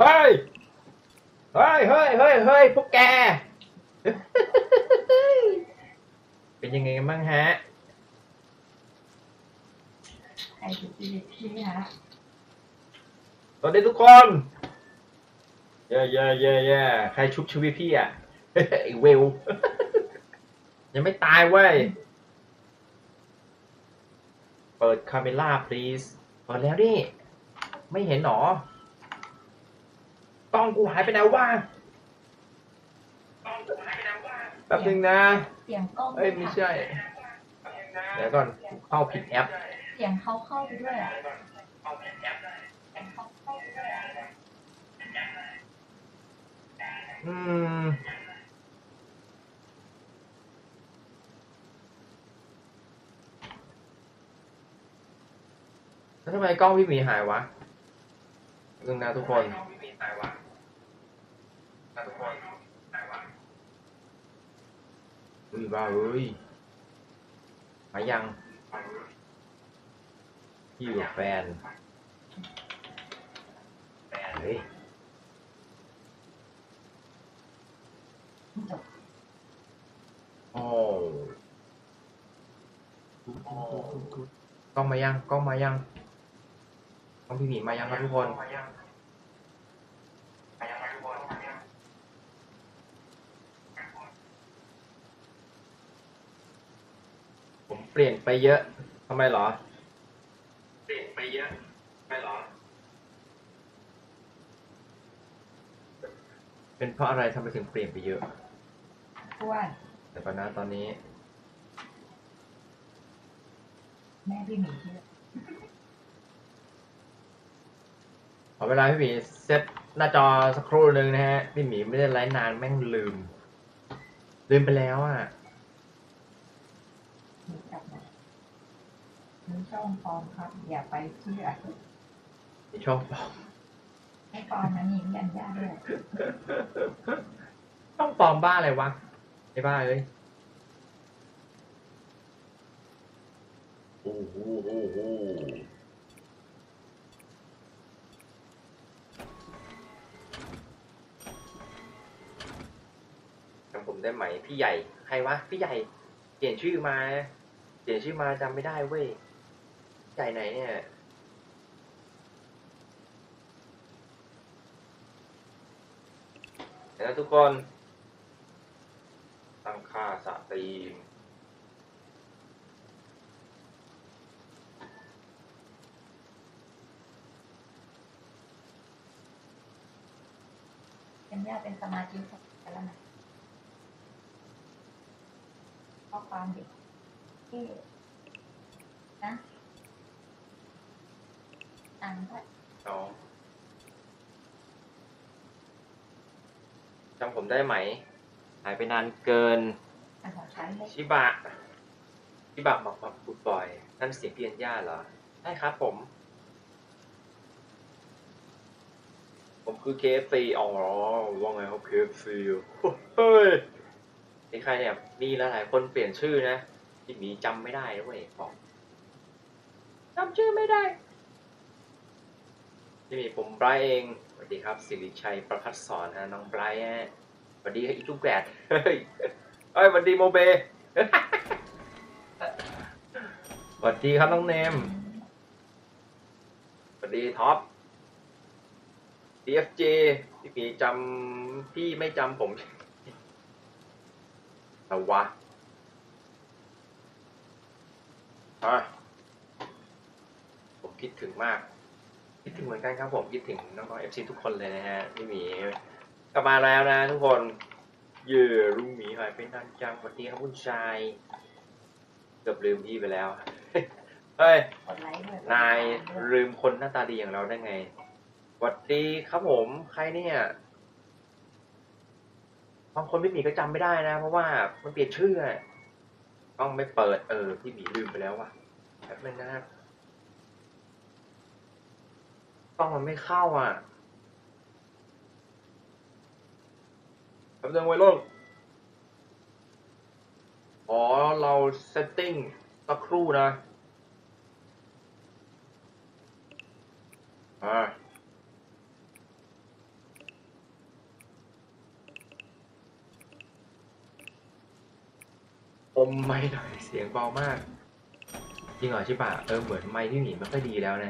เฮ้ย เฮ้ย เฮ้ย เฮ้ย เฮ้ย พวกแก เป็นยังไงกันบ้างฮะ ใครจะชีวิตพี่ฮะสวัสดีทุกคน เย่เย่เย่เย่ใครชุบชีวิตพี่อะ ไอ้เวล ยังไม่ตายเว้ย เปิดคาเมล่า please เปิดแล้วดิ ไม่เห็นหรอ กล้องกูหายไปไหนวะแป๊บนึงนะเสียงกล้องเอ้ยไม่ใช่ เดี๋ยวก่อนเข้าผิดแอป เสียงเขาเข้าไปด้วยอะเสียงเขาเข้าไปด้วยอะอืม แล้วทำไมกล้องพี่หมีหายวะนึงนะทุกคนอุ้ย บ้าเอ้ยมายังพี่อยู่กับแฟนเฮ้ยโอ้กล้องมายังกล้องมายังกล้องพี่หมีมายังครับทุกคน ผมเปลี่ยนไปเยอะทำไมเหรอ เปลี่ยนไปเยอะทำไมเหรอ เป็นเพราะอะไรทำไมถึงเปลี่ยนไปเยอะ อ้วนแต่ก่อนนะตอนนี้ แม่พี่หมีที่ขอเวลาพี่หมีเซตหน้าจอสักครู่หนึ่งนะฮะ พี่หมีไม่ได้ไลฟ์นานแม่งลืม ลืมไปแล้วอะ หมีจับมา นี่ช่องปลอมครับ อย่าไปเชื่อในช่องปลอมให้ปลอมนะนี่ยันยาด้วยช่องปลอมบ้าอะไรวะไอ้บ้าเอ้ยโอ้โหโอ้โหจำผมได้ไหมพี่ใหญ่ ใครวะ พี่ใหญ่ เปลี่ยนชื่อมา เปลี่ยนชื่อมาจำไม่ได้เว้ย ใหญ่ไหนเนี่ยแล้วทุกคน ตั้งค่าสตรีมยันยาเป็นสมาชิกแล้วนะข้อความเด็กที่นะ อ่านด้วยน้องจำผมได้ไหม หายไปนานเกินอ่านของฉันเลยชิบะ ชิบะบอกบอกพูดบ่อย นั่นเสียงเพียนย่าเหรอ ใช่ครับผม ผมคือ KFC อ๋อว่าไงครับ KFC เฮ้ยนี่ใครเนี่ยมีหลายๆคนเปลี่ยนชื่อนะที่หมีจำไม่ได้นะเว้ยบอกจำชื่อไม่ได้ ที่มีผมไบรท์เองสวัสดีครับสิริชัยประพัฒสอนนะน้องไบรท์ฮะสวัสดีอีจุกแกรดเฮ้ยเฮ้ยสวัสดีโมเบสวัสดีครับน้องเนมสวัสดีท็อป DFJ พี่ปีจำพี่ไม่จำผมแต่วะอะผมคิดถึงมาก คิดถึงเหมือนกันครับผมคิดถึงน้องๆ FC ทุกคนเลยนะฮะพี่หมีกลับมาแล้วนะทุกคนเย่ลุงหมีหายไปนานจังสวัสดีครับคุณชายเกือบลืมพี่ไปแล้วเฮ้ยกดไลค์ด้วยนายลืมคนหน้าตาดีอย่างเราได้ไงสวัสดีครับผมใครเนี่ยบางคนพี่หมีก็จำไม่ได้นะ เพราะว่ามันเปลี่ยนชื่ออะต้องไม่เปิดเออพี่หมีลืมไปแล้วว่ะแป๊บนึงนะครับ ต้องมันไม่เข้าอะแป๊บนึงไว้ลูกอ๋อ เราเซตติ้งสักครู่นะ อ่าอมไม่หน่อยเสียงเบามาก จริงเหรอใช่ปะเออ เหมือนไม่ที่หนีไม่ค่อยดีแล้วนะ